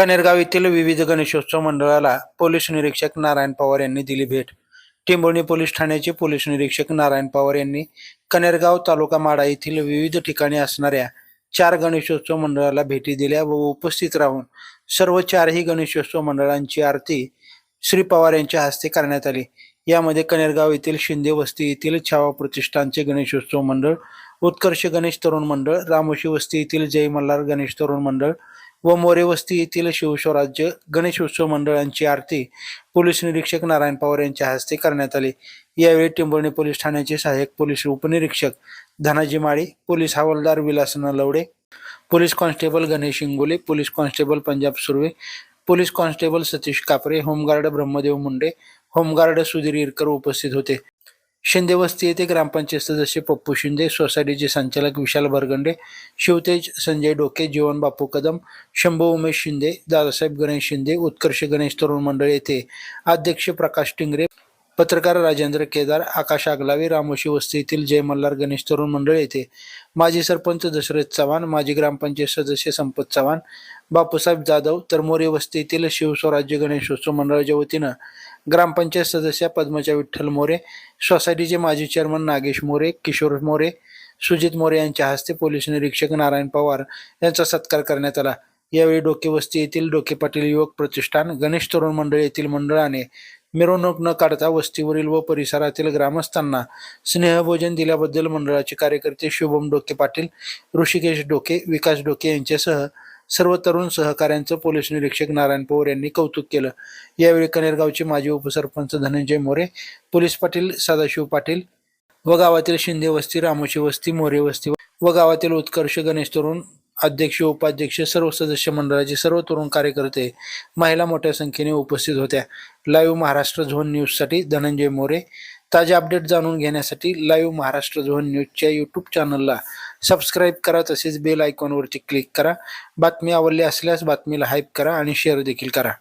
कनेरगाव येथील विविध गणेशोत्सव मंडळाला पोलीस निरीक्षक नारायण पवार यांनी दिली भेट. टेंभुर्णी पोलीस ठाण्याचे पोलीस निरीक्षक नारायण पवार यांनी कनेरगाव तालुका माडा येथील विविध ठिकाणी असणाऱ्या चार गणेशोत्सव मंडळाला भेटी दिल्या व उपस्थित राहून सर्व चारही गणेशोत्सव मंडळांची आरती श्री पवार यांच्या हस्ते करण्यात आली. यामध्ये कनेरगाव येथील शिंदे वस्ती येथील छावा प्रतिष्ठानचे गणेशोत्सव मंडळ उत्कर्ष गणेश तरुण मंडळ रामोशी वस्ती येथील जय मल्हार गणेश तरुण मंडळ व मोरेवस्ती येथील शिवस्वराज्य गणेशोत्सव मंडळांची आरती पोलीस निरीक्षक नारायण पवार यांच्या हस्ते करण्यात आली. यावेळी टेंभुर्णी पोलीस ठाण्याचे सहाय्यक पोलीस उपनिरीक्षक धनाजी माळी पोलीस हवालदार Vilas Nalawade police constable Ganesh Ingole police constable Punjab Surve police constable Satish Kapre home guard Brahmadev Munde home guard Sudhir Irkar उपस्थित होते. शिंदे वस्ती येथे ग्रामपंचायत सदस्य पप्पू शिंदे सोसायटीचे संचालक विशाल बरगंडे शिवतेज संजय डोके जीवन बापू कदम शंभू उमेश शिंदे दादासाहेब गणेश शिंदे उत्कर्ष गणेश तरुण मंडळ येथे अध्यक्ष प्रकाश टिंगरे पत्रकार राजेंद्र केदार आकाश आगलावे रामोशी वस्ती येथील जय मल्हार गणेश तरुण मंडळ येथे माजी सरपंच दशरथ चव्हाण माजी ग्रामपंचायत सदस्य संपत चव्हाण बापूसाहेब जाधव तर मोरे वस्ती येथील शिवस्वराज्य गणेशोत्सव मंडळाच्या वतीनं ग्रामपंचायत सदस्य पद्मजा विठ्ठल मोरे सोसायटीचे माजी चेअरमन नागेश मोरे किशोर मोरे सुजित मोरे यांच्या हस्ते पोलीस निरीक्षक नारायण पवार यांचा सत्कार करण्यात आला. यावेळी डोके वस्ती येथील डोके पाटील युवक प्रतिष्ठान गणेश तरुण मंडळ येथील मंडळाने मिरवणूक न काढता वस्तीवरील व परिसरातील ग्रामस्थांना स्नेहभोजन दिल्याबद्दल मंडळाचे कार्यकर्ते शुभम डोके पाटील ऋषिकेश डोके विकास डोके यांच्यासह सर्व तरुण सहकाऱ्यांचं पोलीस निरीक्षक नारायण पवार यांनी कौतुक केलं. यावेळी कनेरगावचे माजी उपसरपंच धनंजय मोरे पोलीस पाटील सदाशिव पाटील व गावातील शिंदे वस्ती रामोशी वस्ती मोरे वस्ती व गावातील उत्कर्ष गणेश तरुण अध्यक्ष उपाध्यक्ष सर्व सदस्य मंडळाचे सर्व तरुण कार्यकर्ते महिला मोठ्या संख्येने उपस्थित होत्या. लाईव्ह महाराष्ट्र झोन न्यूजसाठी धनंजय मोरे. ताजे अपडेट जाणून घेण्यासाठी लाईव्ह महाराष्ट्र झोन न्यूजच्या यूट्यूब चॅनलला सबस्क्राईब करा तसेच बेल आयकॉनवरती क्लिक करा. बातमी आवडली असल्यास बातमीला हाईप करा आणि शेअर देखील करा.